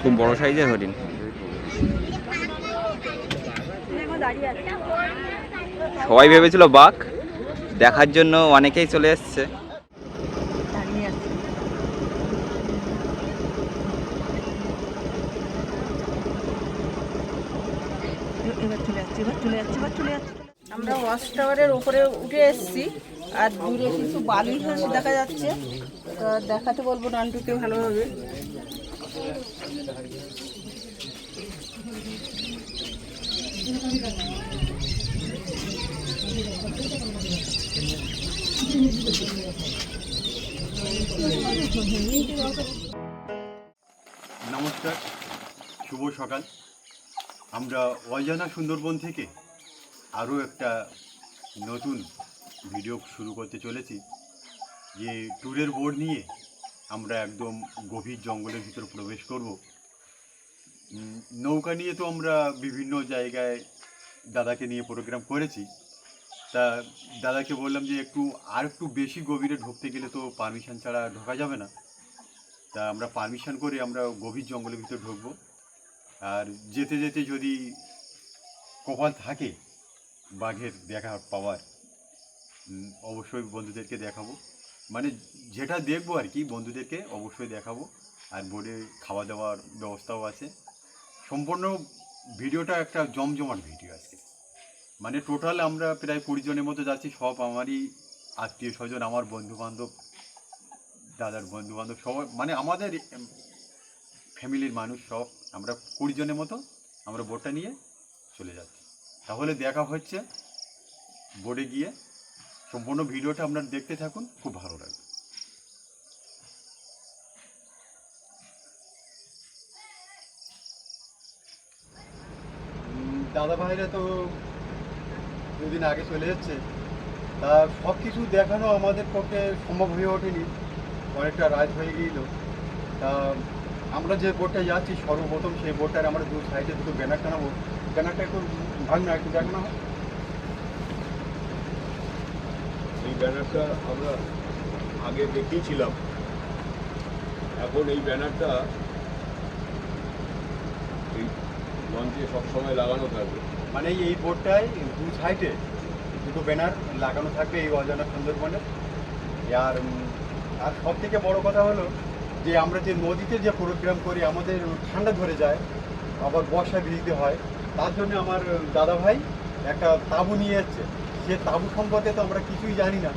খুব বড় সাইজের হরিণ সবাই ভেবেছিল বাঘ দেখার জন্য অনেকেই চলে এসছে আমরা ওয়াচ টাওয়ারের উপরে উঠে এসেছি। আর দূরে কিছু বালি হাঁস দেখা যাচ্ছে। তো দেখাতে বলব নানটুকে ভালোভাবে। নমস্কার, শুভ সকাল। আমরা অজানা সুন্দরবন থেকে আরও একটা নতুন ভিডিও শুরু করতে চলেছি। যে ট্যুরের বোর্ড নিয়ে আমরা একদম গভীর জঙ্গলের ভিতর প্রবেশ করব। নৌকা নিয়ে তো আমরা বিভিন্ন জায়গায় দাদাকে নিয়ে প্রোগ্রাম করেছি। তা দাদাকে বললাম যে একটু আর একটু বেশি গভীরে ঢুকতে গেলে তো পারমিশন ছাড়া ঢোকা যাবে না। তা আমরা পারমিশন করে আমরা গভীর জঙ্গলের ভিতরে ঢুকবো। আর যেতে যেতে যদি কপাল থাকে বাঘের দেখা পাওয়ার। অবশ্যই বন্ধুদেরকে দেখাবো। মানে যেটা দেখব আর কি, বন্ধুদেরকে অবশ্যই দেখাবো। আর বোর্ডে খাওয়া দাওয়ার ব্যবস্থাও আছে। সম্পূর্ণ ভিডিওটা একটা জমজমাট ভিডিও আছে মানে টোটাল আমরা প্রায় কুড়ি জনের মতো যাচ্ছি, সব আমারই আত্মীয় স্বজন, আমার বন্ধু বান্ধব দাদার বন্ধু বান্ধব সবাই মানে আমাদের ফ্যামিলির মানুষ সব, আমরা কুড়ি জনের মতো আমরা বোটটা নিয়ে চলে যাচ্ছি। তাহলে দেখা হচ্ছে বোর্ডে গিয়ে। সম্পূর্ণ ভিডিওটা আপনারা দেখতে থাকুন, খুব ভালো লাগবে। দাদা ভাইরা তো দুদিন আগে চলে যাচ্ছে তা সব কিছু দেখানো আমাদের পক্ষে সম্ভব হয়ে ওঠেনি। অনেকটা রাত হয়ে গিয়েছিল। তা আমরা যে বোটটায় যাচ্ছি, সর্বপ্রথম সেই বোটটার আমরা দু সাইডে দুটো ব্যানার টানাবো। ব্যানারটা একটু ভাগ না একটু দেখ না এই ব্যানারটা আমরা আগে দেখিয়েছিলাম। এখন এই ব্যানারটা এই লঞ্চে সবসময় লাগানো থাকবে। মানে এই বোটটায় দু সাইডে দুটো ব্যানার লাগানো থাকবে এই অজানা সুন্দরবনে। আর আর সব থেকে বড় কথা হলো যে আমরা যে নদীতে যে প্রোগ্রাম করি আমাদের ঠান্ডা ধরে যায় আবার বর্ষা ভিজতে হয় তার জন্য আমার দাদা ভাই একটা তাঁবু নিয়ে এসছে। সে তাঁবু সম্পর্কে তো আমরা কিছুই জানি না।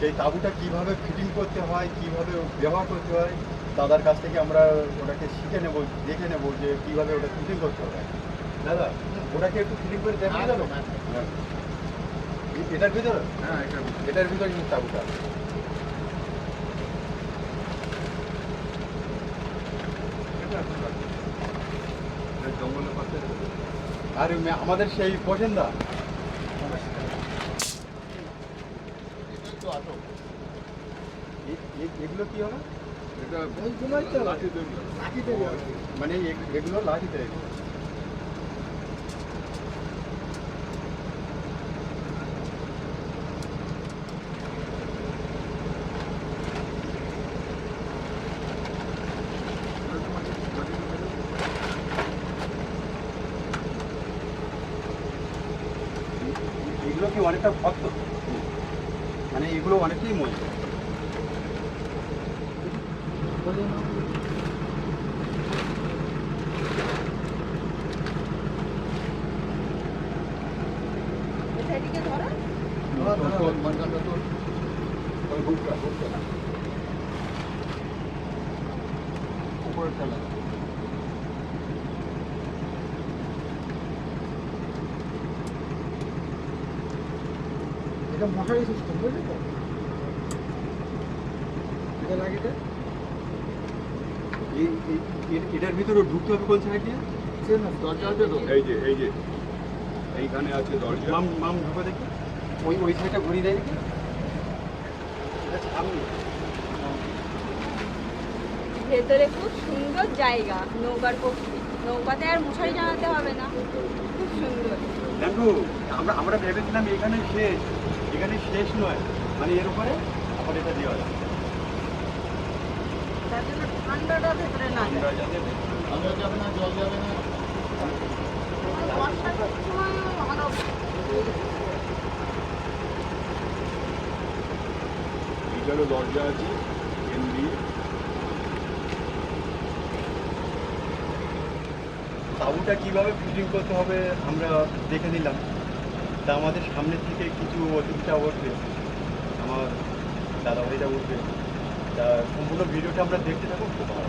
সেই তাঁবুটা কীভাবে ফিটিং করতে হয় কীভাবে ব্যবহার করতে হয় দাদার কাছ থেকে আমরা ওটাকে শিখে নেব দেখে নেব যে কীভাবে ওটা ফিটিং করতে হবে দাদা ওটাকে একটু ফিটিং করে দেখাই যাবে হ্যাঁ। এটার ভিতরে? হ্যাঁ এটার ভিতরে। তাঁবুটা আর আমাদের সেই এ- এগুলো কি হবে। মানে এগুলো লাঠি তৈরি অনেকটা ভক্ত মানে এগুলো অনেকটাই মজবুত এদিকে ধরো মানকাটা তো ওই বুকটা বুকটা উপরে ফেলা এটা মশারি সিস্টেম বুঝলি তো এটা লাগিয়ে এই এই- এ- এটার ভিতরে ঢুকতে হবে কোন সাইড দিয়ে দরজা আছে তো। এই যে এই যে এইখানে আছে দরজা। মাম মাম ঢুকে দেখি। ওই ওই সাইডটা ঘুরিয়ে দেয় দেখি এটা ভেতরে খুব সুন্দর জায়গা নৌকার পক্ষে। নৌকাতে আর মশারি টানাতে হবে না। খুব সুন্দর। তো আমরা আমরা ভেবেছিলাম এখানে শেষ। এখানে শেষ নয়। মানে এর উপরে আবার এটা দেওয়া যায় তার জন্য ঠান্ডাটা ভেতরে না যায়। আমরা যাতে বর্ষার সময় ভালো এইখানে দরজা আছে দিয়ে তাঁবুটা কীভাবে ফিটিং করতে হবে আমরা দেখে নিলাম। তা আমাদের সামনে থেকে কিছু অতিথিটা উঠবে আমার দাদাভাইরা উঠবে সম্পূর্ণ ভিডিওটা আমরা দেখতে থাকুন, খুব ভালো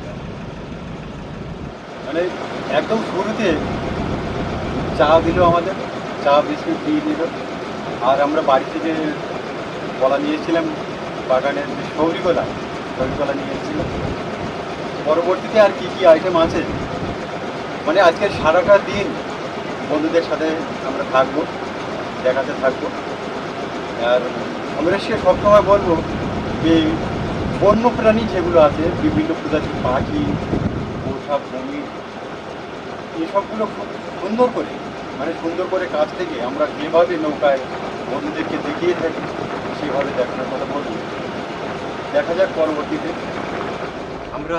মানে একদম শুরুতে চা দিল আমাদের, চা, বিস্কুট দিয়ে দিল। আর আমরা বাড়ি থেকে কলা নিয়েছিলাম, বাগানের যে সৌরিকলা সৌরিকলা নিয়ে এসেছিলাম পরবর্তীতে আর কি কি আইটেম আছে? মানে আজকে সারাটা দিন বন্ধুদের সাথে আমরা থাকব, দেখাতে থাকব। আর আমরা সে সবসময় বলব যে বন্য প্রাণী যেগুলো আছে, বিভিন্ন প্রজাতির পাখি পোষা বমি, এসবগুলো খুব সুন্দর করে মানে সুন্দর করে কাছ থেকে আমরা যেভাবে নৌকায় বন্ধুদেরকে দেখিয়ে থাকি, সেভাবে দেখানোর কথা বলব। দেখা যাক পরবর্তীতে। আমরা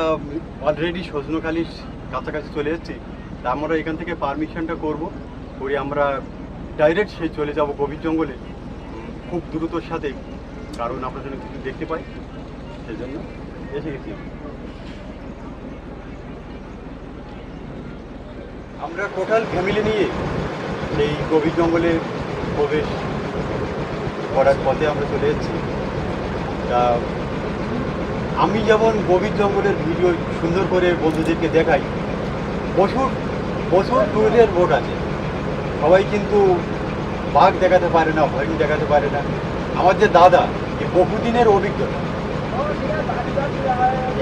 অলরেডি সজনখালির কাছাকাছি চলে এসেছি। তা আমরা এখান থেকে পারমিশনটা করব, করে আমরা ডাইরেক্ট সেই চলে যাব গভীর জঙ্গলে, খুব দ্রুতর সাথে, কারণ আমরা যেন কিছু দেখতে পাই। এসে গেছি আমরা। টোটাল ফ্যামিলি নিয়ে সেই গভীর জঙ্গলে প্রবেশ করার পথে আমরা চলে এসেছি তা আমি যেমন গভীর জঙ্গলের ভিডিও সুন্দর করে বন্ধুদেরকে দেখাই প্রচুর প্রচুর ট্যুরের বোট আছে। সবাই কিন্তু বাঘ দেখাতে পারে না হরিণ দেখাতে পারে না। আমার যে দাদা এই বহুদিনের অভিজ্ঞতা।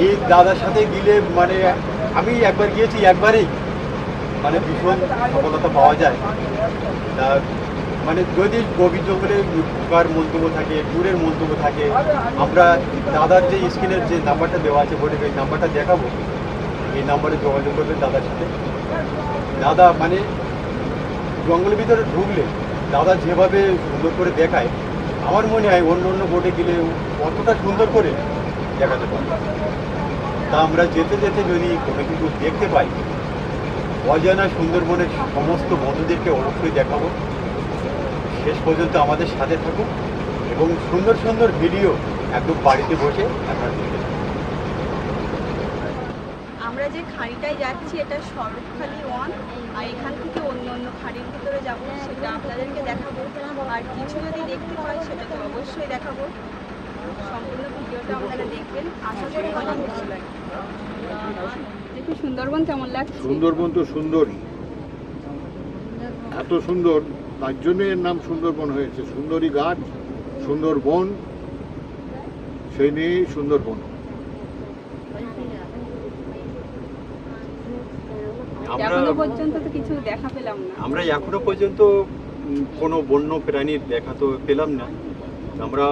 এই দাদার সাথে গেলে মানে আমি একবার গিয়েছি, একবারেই। মানে ভীষণ সফলতা পাওয়া যায়। মানে যদি গভীর জঙ্গলে ঢোকার মন্তব্য থাকে, ট্যুরের মন্তব্য থাকে, আমরা দাদার যে স্ক্রিনের যে নাম্বারটা দেওয়া আছে বোর্ডে এই নাম্বারটা দেখাবো। এই নাম্বারে যোগাযোগ করবেন দাদার সাথে। দাদা মানে জঙ্গলের ভিতরে ঢুকলে দাদা যেভাবে সুন্দর করে দেখায়, আমার মনে হয় অন্য অন্য বোটে গেলে অতটা সুন্দর করে দেখাতে পারে। তা আমরা যেতে যেতে যদি কোনো কিছু দেখতে পাই, অজানা সুন্দরবনের সমস্ত বন্ধুদেরকে অবশ্যই দেখাবো। শেষ পর্যন্ত আমাদের সাথে থাকুন এবং সুন্দর সুন্দর ভিডিও একদম বাড়িতে বসে আপনারা দেখতে। আমরা যে খাঁড়িটায় যাচ্ছি, এটা শরৎখালি ওয়ান, আর এখান থেকে অন্য অন্য খাঁড়ির ভিতরে যাব, সেটা আপনাদেরকে দেখাবো। আর কিছু যদি দেখতে পাই, সেটা তো অবশ্যই দেখাবো। সম্পূর্ণ ভিডিওটা আপনারা দেখবেন। আশা করি অনেক ভালো লাগবে দেখুন সুন্দরবন কেমন লাগছে? সুন্দরবন তো সুন্দরই। এত সুন্দর তার জন্য এর নাম সুন্দরবন হয়েছে। সুন্দরী গাছ সুন্দরবন সেই নিয়েই সুন্দরবন। আমরা এখনও পর্যন্ত তো কিছু দেখা পেলাম না। আমরা এখনও পর্যন্ত কোনো বন্য প্রাণীর দেখা তো পেলাম না। আমরা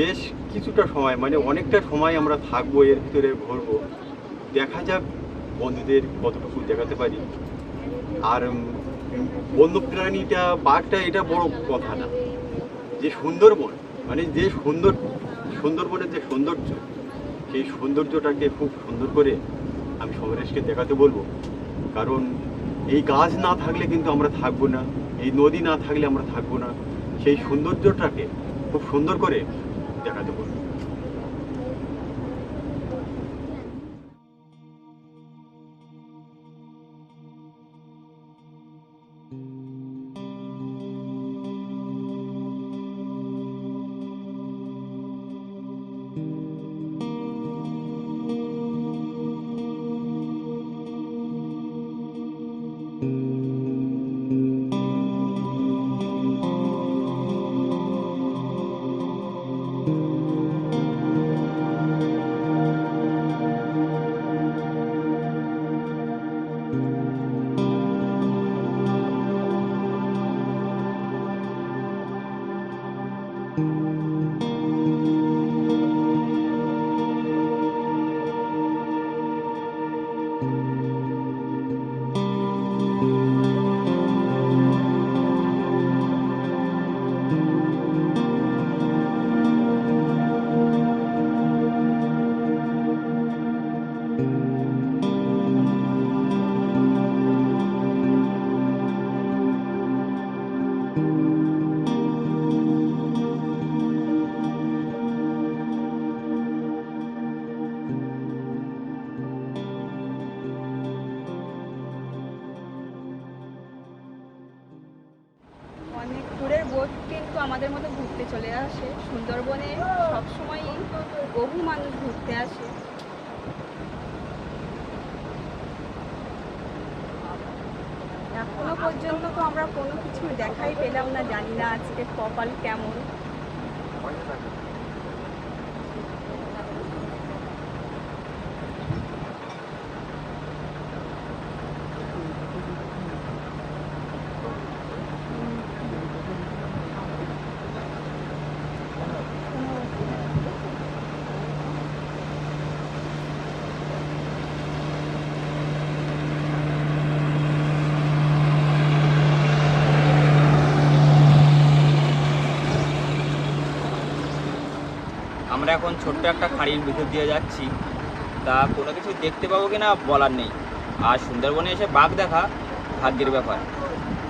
বেশ কিছুটা সময় মানে অনেকটা সময় আমরা থাকব এর ভিতরে ঘুরবো। দেখা যাক বন্ধুদের কতটুকু দেখাতে পারি। আর উম, বন্য প্রাণীটা বাঘটা এটা বড় কথা না। যে সুন্দরবন মানে যে সুন্দর সুন্দরবনের যে সৌন্দর্য সেই সৌন্দর্যটাকে খুব সুন্দর করে আমি সমরেশকে দেখাতে বলব। কারণ এই গাছ না থাকলে কিন্তু আমরা থাকব না এই নদী না থাকলে আমরা থাকব না। সেই সৌন্দর্যটাকে খুব সুন্দর করে দেখাতে বলব আমরা কোনো কিছু দেখাই পেলাম না জানি না আজকে কপাল কেমন। আমরা এখন ছোট্ট একটা খাঁড়ির ভিতর দিয়ে যাচ্ছি। তা কোনো কিছু দেখতে পাবো কি না বলার নেই। আর সুন্দরবনে এসে বাঘ দেখা ভাগ্যের ব্যাপার।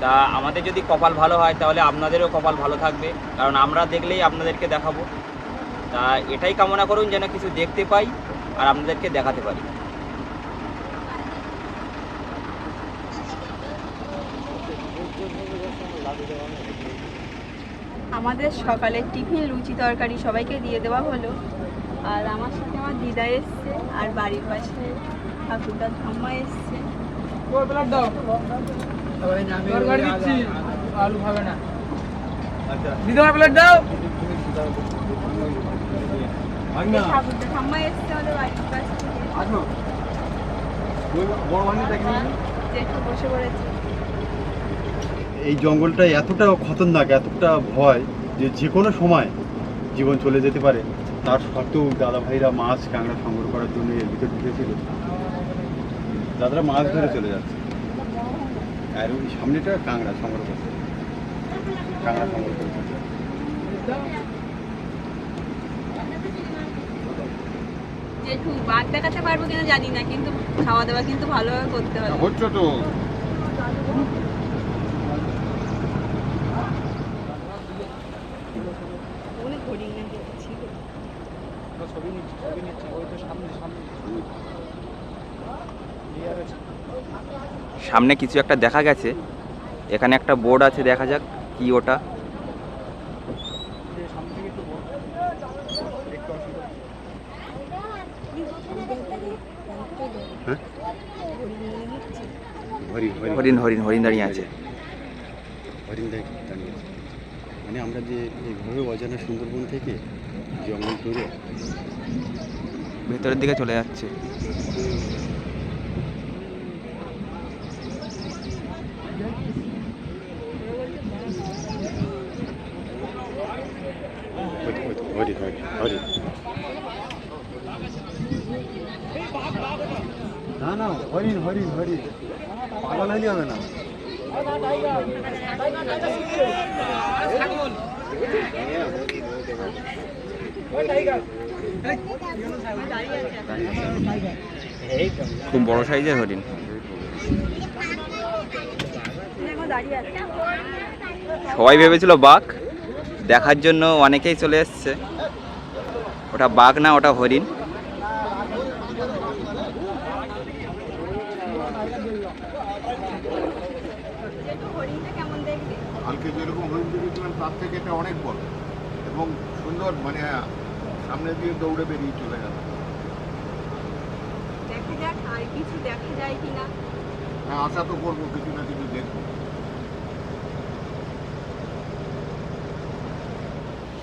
তা আমাদের যদি কপাল ভালো হয়, তাহলে আপনাদেরও কপাল ভালো থাকবে। কারণ আমরা দেখলেই আপনাদেরকে দেখাবো। তা এটাই কামনা করুন যেন কিছু দেখতে পাই আর আপনাদেরকে দেখাতে পারি। আমাদের সকালের টিফিন লুচি তরকারি সবাইকে দিয়ে দেওয়া হলো। আর আমার সাথে আমার দিদা এসছে আর বাড়ির পাশে ঠাকুরদার ঠাম্মা এসছে। তরকারি দিচ্ছি। আলু খাবে না। দিতে প্লেট দাও। ঠাকুরদার ঠাম্মা এসছে আমাদের বাড়ির পাশ বসে পড়েছে। এই জঙ্গলটা এতটা খতরনাক এতটা ভয় যে যে কোনো সময় জীবন চলে যেতে পারে। তার সত্ত্বেও দাদা ভাইরা মাছ কাঁকড়া সংগ্রহ করার জন্য এর ভিতর ঢুকেছিল। দাদারা মাছ ধরে চলে যাচ্ছে। আর ওই সামনেটা কাঁকড়া সংগ্রহ করছে। কাঁকড়া সংগ্রহ করছে। বাঘ দেখাতে পারব কিনা জানি না কিন্তু খাওয়া দাওয়া কিন্তু ভালোভাবে করতে হবে। হচ্ছে তো অনেক হরিণ না দেখছি সামনে কিছু একটা দেখা গেছে। এখানে একটা বোর্ড আছে দেখা যাক কি ওটা। হরিণ হরিণ হরিণ দাঁড়িয়ে আছে। হরিণ দাঁড়িয়ে আছে। মানে আমরা যে এইভাবে অজানা সুন্দরবন থেকে জঙ্গল ভেতরের দিকে চলে যাচ্ছে হরিণ হরিণ হরিণ না না হরিণ হরিণ হরিণ পাগল হইলে হবে না খুব বড় সাইজের হরিণ। সবাই ভেবেছিল বাঘ। দেখার জন্য অনেকেই চলে এসছে। ওটা বাঘ না, ওটা হরিণ। হরিণ তার থেকে এটা অনেক বড়। এবং সুন্দর মানে সামনে দিয়ে দৌড়ে বেরিয়ে চলে গেল। দেখা কিছু দেখা যায় কিনা? হ্যাঁ আশা তো করব কিছু না কিছু দেখব।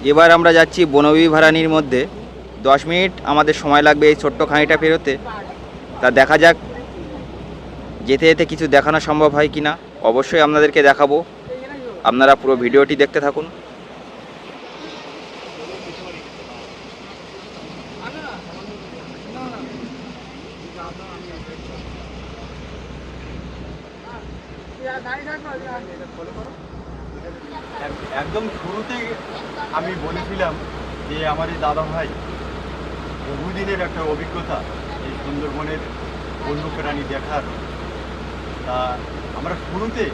এবার আমরা যাচ্ছি বনবিভারানির মধ্যে। দশ মিনিট আমাদের সময় লাগবে এই ছোট্ট খাঁড়িটা ফেরোতে। তা দেখা যাক যেতে যেতে কিছু দেখানো সম্ভব হয় কি না অবশ্যই আপনাদেরকে দেখাবো। আপনারা পুরো ভিডিওটি দেখতে থাকুন এক- একদম শুরুতেই আমি বলেছিলাম যে আমার এই দাদা ভাই বহুদিনের একটা অভিজ্ঞতা এই সুন্দরবনের বন্য প্রাণী দেখার। তা আমরা শুরুতে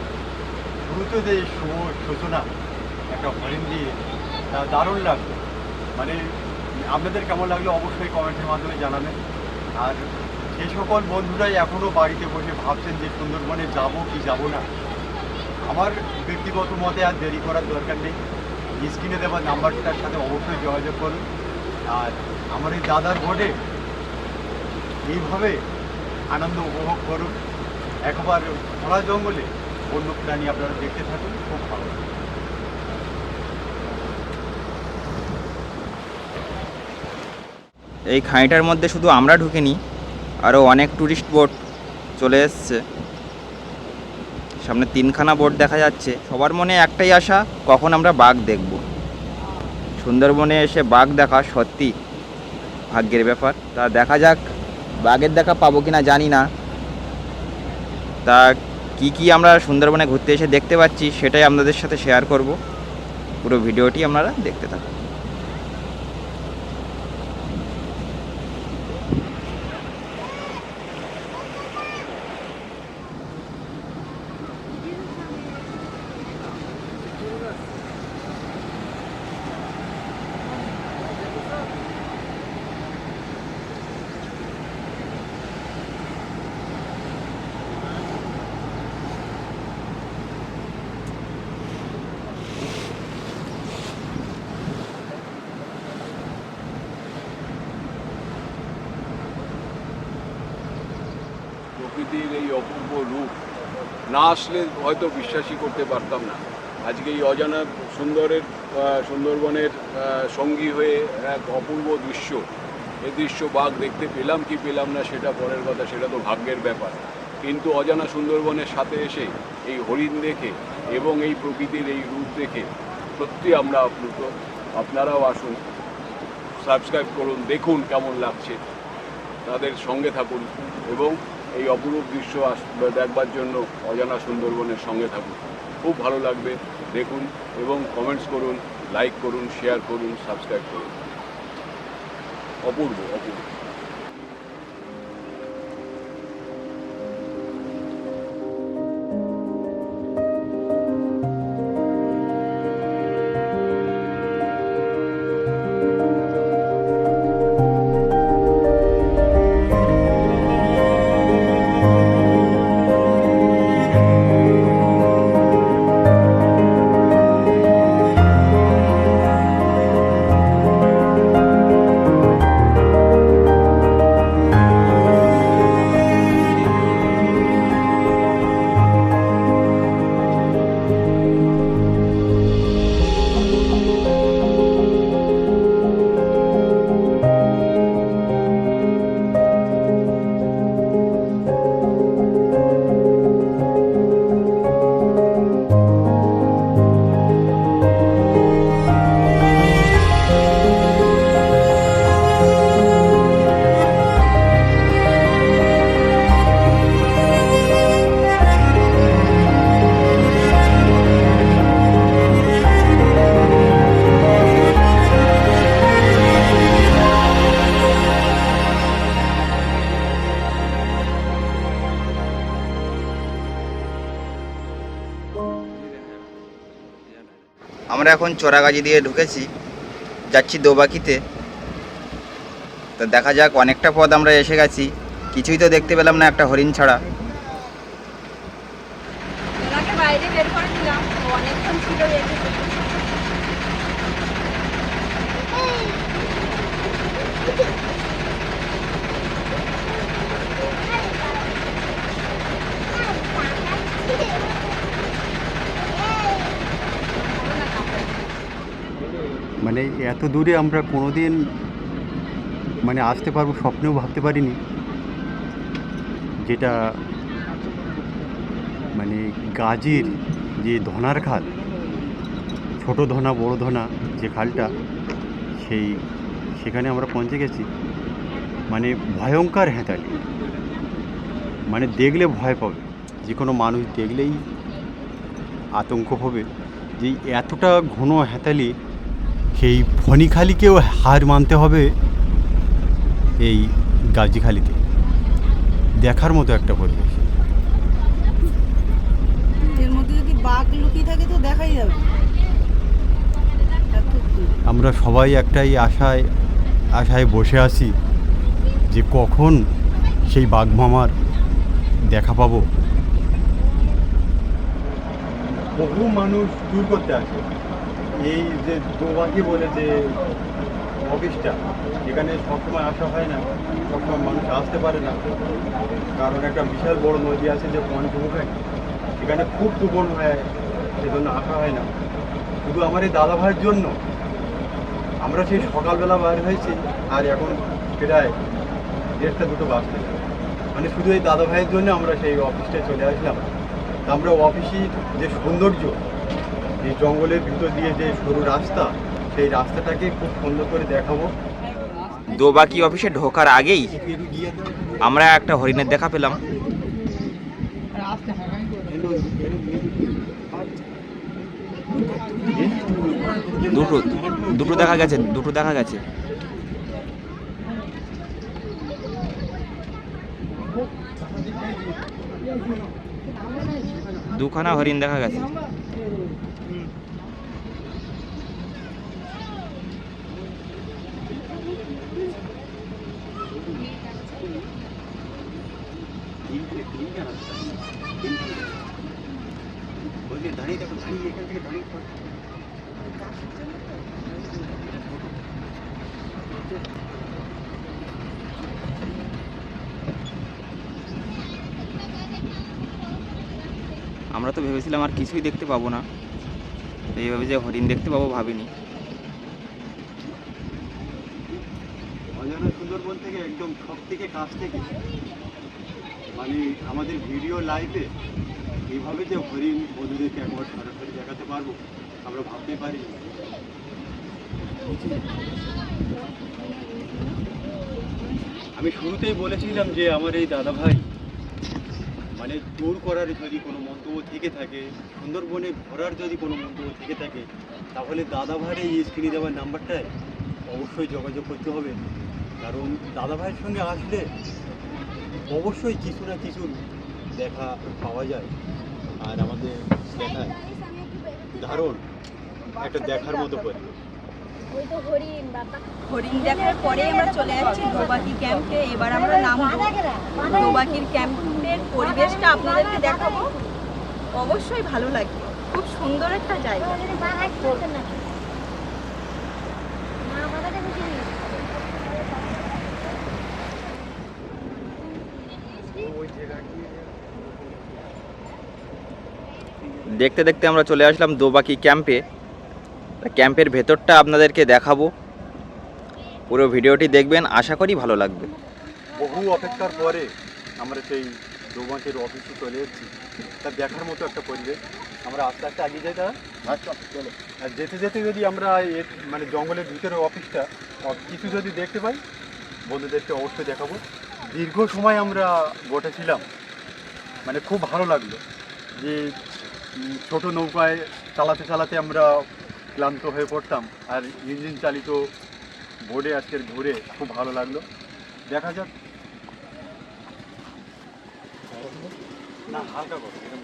শুরুতে যে শো- সূচনা, একটা হরিণ দিয়ে, তা দারুণ লাগল। মানে আপনাদের কেমন লাগল অবশ্যই কমেন্টের মাধ্যমে জানাবেন। আর সেই সকল বন্ধুরাই এখনও বাড়িতে বসে ভাবছেন যে সুন্দরবনে যাব কি যাব না, আমার ব্যক্তিগত মতে আর দেরি করার দরকার নেই। স্ক্রিনে দেওয়া নাম্বারটার সাথে অবশ্যই যোগাযোগ করুন। আর আমার এই দাদার বোর্ডে এইভাবে আনন্দ উপভোগ করুন। একবার খোলা জঙ্গলে বন্য প্রাণী আপনারা দেখতে থাকুন, খুব ভালো এই খাঁইটার মধ্যে শুধু আমরা ঢুকিনি আরও অনেক ট্যুরিস্ট বোট চলে এসছে। সামনে তিনখানা বোট দেখা যাচ্ছে। সবার মনে একটাই আশা, কখন আমরা বাঘ দেখব। সুন্দরবনে এসে বাঘ দেখা সত্যি ভাগ্যের ব্যাপার। তা দেখা যাক, বাঘের দেখা পাবো কি না জানি না। তা কি কি আমরা সুন্দরবনে ঘুরতে এসে দেখতে পাচ্ছি, সেটাই আপনাদের সাথে শেয়ার করব। পুরো ভিডিওটি আপনারা দেখতে থাকুন। প্রকৃতির এই অপূর্ব রূপ না আসলে হয়তো বিশ্বাসই করতে পারতাম না। আজকে এই অজানা সুন্দরের সুন্দরবনের সঙ্গী হয়ে এক অপূর্ব দৃশ্য, এ দৃশ্য বাঘ দেখতে পেলাম কি পেলাম না সেটা পরের কথা, সেটা তো ভাগ্যের ব্যাপার। কিন্তু অজানা সুন্দরবনের সাথে এসে এই হরিণ দেখে এবং এই প্রকৃতির এই রূপ দেখে সত্যি আমরা আপ্লুত। আপনারাও আসুন, সাবস্ক্রাইব করুন, দেখুন কেমন লাগছে। তাদের সঙ্গে থাকুন এবং এই অপরূপ দৃশ্য দেখবার জন্য অজানা সুন্দরবনের সঙ্গে থাকুন। খুব ভালো লাগবে দেখুন এবং কমেন্টস করুন লাইক করুন শেয়ার করুন সাবস্ক্রাইব করুন। অপূর্ব অপূর্ব। এখন চোরাগাজি দিয়ে ঢুকেছি, যাচ্ছি দোবাকিতে। তো দেখা যাক, অনেকটা পথ আমরা এসে গেছি। কিছুই তো দেখতে পেলাম না একটা হরিণ ছাড়া। বাইরে বের করে দিলাম অনেকক্ষণ ছিল রেখেছে মানে এত দূরে আমরা কোনোদিন মানে আসতে পারব স্বপ্নেও ভাবতে পারিনি। যেটা মানে গাজীর যে ধনার খাল, ছোট ধনা, বড় ধনা যে খালটা, সেই সেখানে আমরা পৌঁছে গেছি। মানে ভয়ঙ্কর হেঁতালি। মানে দেখলে ভয় পাবে। যে কোনো মানুষ দেখলেই আতঙ্ক হবে যে এতটা ঘন হেঁতালি সেই ফণিখালিকেও হার মানতে হবে এই গাজীখালিতে। দেখার মতো একটা পরিবেশ। এর মধ্যে যদি বাঘ লুকিয়ে থাকে তো দেখাই যাবে। আমরা সবাই একটাই আশায় আশায় বসে আছি যে কখন সেই বাঘ মামার দেখা পাবো। বহু মানুষ দূর করতে আসে। এই যে দোবাকি বলে যে অফিসটা, এখানে সবসময় আসা হয় না, সবসময় মানুষ আসতে পারে না। কারণ একটা বিশাল বড় নদী আছে যে পঞ্চমুখে সেখানে খুব ডুবন হয়, সেজন্য আসা হয় না। শুধু আমার এই দাদা ভাইয়ের জন্য। আমরা সেই সকালবেলা বাইর হয়েছি, আর এখন প্রায় দেড়টা দুটো বাজতে। মানে শুধু এই দাদা ভাইয়ের জন্য আমরা সেই অফিসটায় চলে আসলাম। আমরা অফিসের যে সৌন্দর্য এই জঙ্গলের ভিতর দিয়ে যে সরু রাস্তা, সেই রাস্তাটাকে খুব সুন্দর করে দেখাবো। দোবাকি অফিসে ঢোকার আগেই আমরা একটা হরিণের দেখা পেলাম। দুটো দুটো দেখা গেছে, দুটো দেখা গেছে। দুখানা হরিণ দেখা গেছে। আমরা তো ভেবেছিলাম আর কিছুই দেখতে পাবো না। এইভাবে যে হরিণ দেখতে পাবো ভাবিনি। অজানা সুন্দরবন থেকে একদম সব থেকে কাছ থেকে মানে আমাদের ভিডিও লাইভে এইভাবে যে হরিণ বন্ধুদেরকে একবার সরাসরি দেখাতে পারব, আমরা ভাবতে পারি আমি শুরুতেই বলেছিলাম যে আমার এই দাদা ভাই মানে ট্যুর করার যদি কোনো মন্তব্য থেকে থাকে, সুন্দরবনে ঘোরার যদি কোনো মন্তব্য থেকে থাকে, তাহলে দাদা ভাইয়ের এই স্ক্রিনে দেওয়ার নাম্বারটায় অবশ্যই যোগাযোগ করতে হবে। কারণ দাদা ভাইয়ের সঙ্গে আসলে অবশ্যই কিছু না কিছু দেখা পাওয়া যায়। আর আমাদের দেখায়। দারুণ। একটা দেখার মতো করে। হরিণ দেখার পরে আমরা চলে যাচ্ছি দোবাকি ক্যাম্পে। এবার আমরা নামবো। দোবাকির ক্যাম্পের পরিবেশটা আপনাদেরকে দেখাবো। অবশ্যই ভালো লাগবে। খুব সুন্দর একটা জায়গা। দেখতে দেখতে আমরা চলে আসলাম দোবাকি ক্যাম্পে ক্যাম্পের ভেতরটা আপনাদেরকে দেখাবো। পুরো ভিডিওটি দেখবেন আশা করি ভালো লাগবে। বহু অপেক্ষার পরে আমরা সেই দৌমাছের অফিসে চলে এসেছি। তা দেখার মতো একটা পরিবেশ। আমরা আস্তে আস্তে এগিয়ে যাই তারা আচ্ছা চলো। আর যেতে যেতে যদি আমরা এর মানে জঙ্গলের ভিতরে অফিসটা কিছু যদি দেখতে পাই বন্ধুদেরকে অবশ্যই দেখাবো। দীর্ঘ সময় আমরা বসেছিলাম মানে খুব ভালো লাগল যে ছোট নৌকায় চালাতে চালাতে আমরা ক্লান্ত হয়ে পড়তাম আর ইঞ্জিন চালিত বোর্ডে আজকের ঘুরে খুব ভালো লাগল। দেখা যাক। না হালকা করো এরকম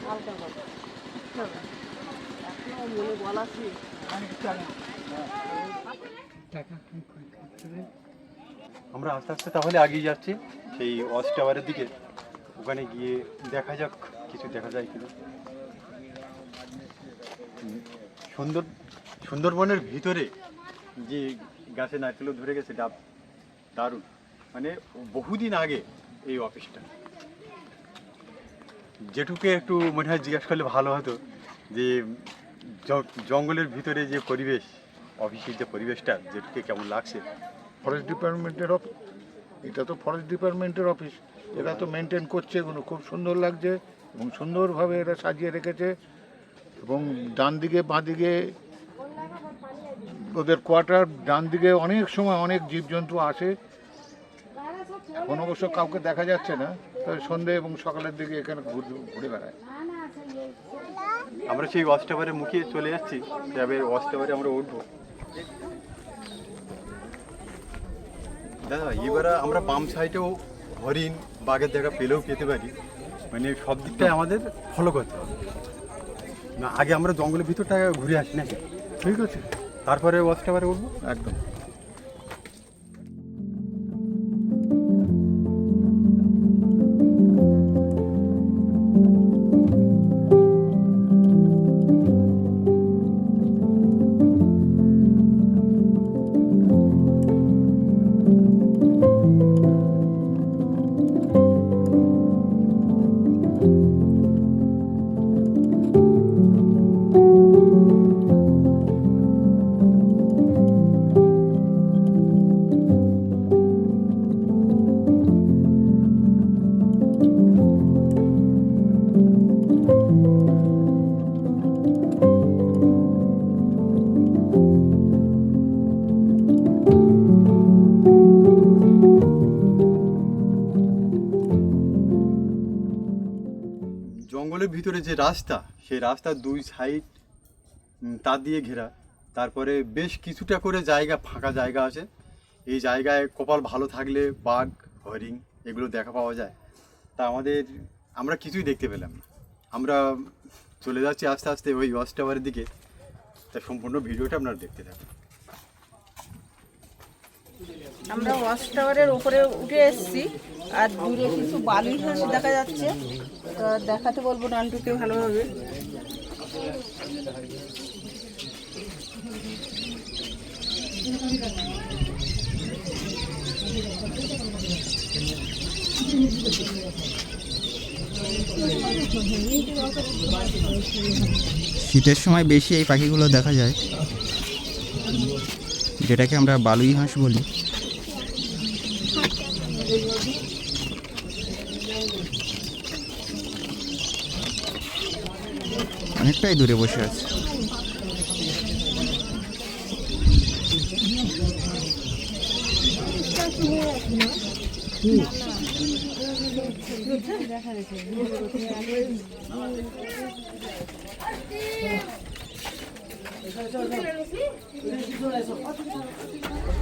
আমরা আস্তে আস্তে তাহলে আগিয়ে যাচ্ছি সেই ওয়াচ টাওয়ারের দিকে। ওখানে গিয়ে দেখা যাক কিছু দেখা যায় কিনা। সুন্দর, সুন্দরবনের ভিতরে যে গাছে নারকেলও ধরে গেছে, ডাব, দারুণ। মানে বহুদিন আগে এই অফিসটা। যেটুকু একটু মনে হয় জিজ্ঞাসা করলে ভালো হতো যে জঙ্গলের ভিতরে যে পরিবেশ, অফিসের যে পরিবেশটা, যেটুকু কেমন লাগছে। ফরেস্ট ডিপার্টমেন্টের অফিস এটা তো ফরেস্ট ডিপার্টমেন্টের অফিস। এরা তো মেনটেন করছে এগুলো খুব সুন্দর লাগছে এবং সুন্দরভাবে এরা সাজিয়ে রেখেছে। এবং ডান দিকে, বাঁ দিকে ওদের কোয়ার্টার, ডান দিকে অনেক সময় অনেক জীবজন্তু আসে। এখন অবশ্য কাউকে দেখা যাচ্ছে না তবে সন্ধে এবং সকালের দিকে এখানে ঘুরে বেড়ায়। আমরা সেই ওয়াচ টাওয়ারের মুখে চলে যাচ্ছি ওয়াচ টাওয়ারে আমরা উঠবো। দাদা, এবারে আমরা বাম সাইডেও হরিণ, বাঘের জায়গা পেলেও পেতে পারি। মানে সব দিকটাই আমাদের ফলো করতে হবে। না আগে আমরা জঙ্গলের ভিতরটা ঘুরে আসি নাকি? ঠিক আছে। তারপরে ওয়াচ টাওয়ারে উঠবো? একদম। ভিতরে যে রাস্তা, সেই রাস্তার দুই সাইড তার দিয়ে ঘেরা। তারপরে বেশ কিছুটা করে জায়গা, ফাঁকা জায়গা আছে। এই জায়গায় কপাল ভালো থাকলে বাঘ, হরিণ এগুলো দেখা পাওয়া যায়। তা আমাদের, আমরা কিছুই দেখতে পেলাম না। আমরা চলে যাচ্ছি আস্তে আস্তে ওই ওয়াচ টাওয়ারের দিকে। তা সম্পূর্ণ ভিডিওটা আপনারা দেখতে থাকুন। আমরা ওয়াচ টাওয়ারের উপরে উঠে এসেছি। আর দূরে কিছু বালুই হাঁস দেখা যাচ্ছে। তো দেখাতে বলব নান্টুকে ভালোভাবে। শীতের সময় বেশি এই পাখিগুলো দেখা যায়, যেটাকে আমরা বালুই হাঁস বলি। অনেকটাই দূরে বসে আছে।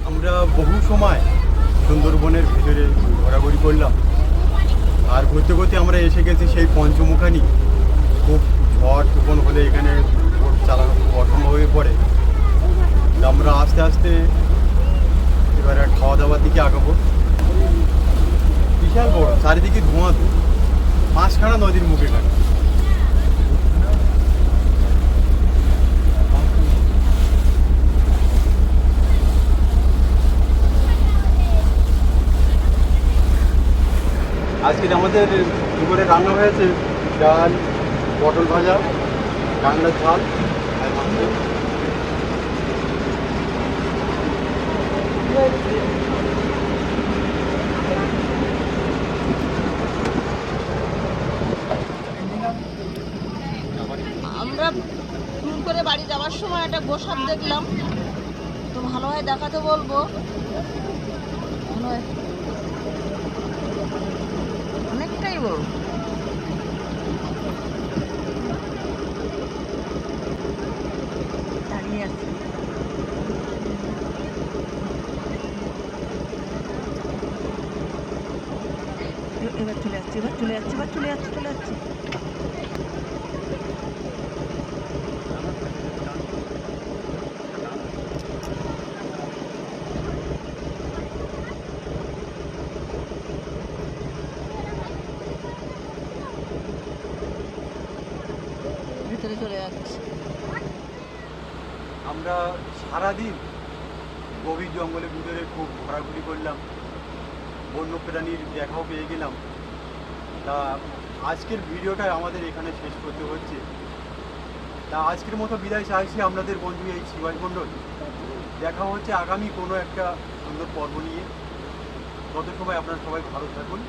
আমরা বহু সময় সুন্দরবনের ভিতরে ঘোরাঘুরি করলাম। আর ঘুরতে ঘুরতে আমরা এসে গেছি সেই পঞ্চমুখানি। খুব ঝড় তুফান হলে এখানে বোট চালানো খুব অসম্ভব হয়ে পড়ে। আমরা আস্তে আস্তে এবারে খাওয়া দাওয়ার দিকে আগাবো। বিশাল বড়, চারিদিকে ধোঁয়া মাঝখানা নদীর মুখে কাটে আজকে আমাদের দুপুরে রান্না হয়েছে, ডাল, পটল ভাজা কাঁকড়ার ঝাল আমরা ট্যুর করে বাড়ি যাওয়ার সময় একটা গোসাপ দেখলাম। তো ভালোভাবে দেখাতে বলব। মনে হয় অনেকটাই দাঁড়িয়ে আছে। এবার চলে যাচ্ছে এবার চলে যাচ্ছে এবার চলে যাচ্ছে চলে যাচ্ছে ভিতরে চলে যাচ্ছে আমরা সারাদিন গভীর জঙ্গলের ভিতরে খুব ঘোরাঘুরি করলাম। বন্য প্রাণীর দেখাও পেয়ে গেলাম। তা আজকের ভিডিওটা আমাদের এখানে শেষ করতে হচ্ছে। তা আজকের মতো বিদায় চাইছি আপনাদের বন্ধু এই শিবাজ মণ্ডল। দেখা হচ্ছে আগামী কোনো একটা সুন্দর পর্ব নিয়ে। তত সময় আপনারা সবাই ভালো থাকুন থাকুন।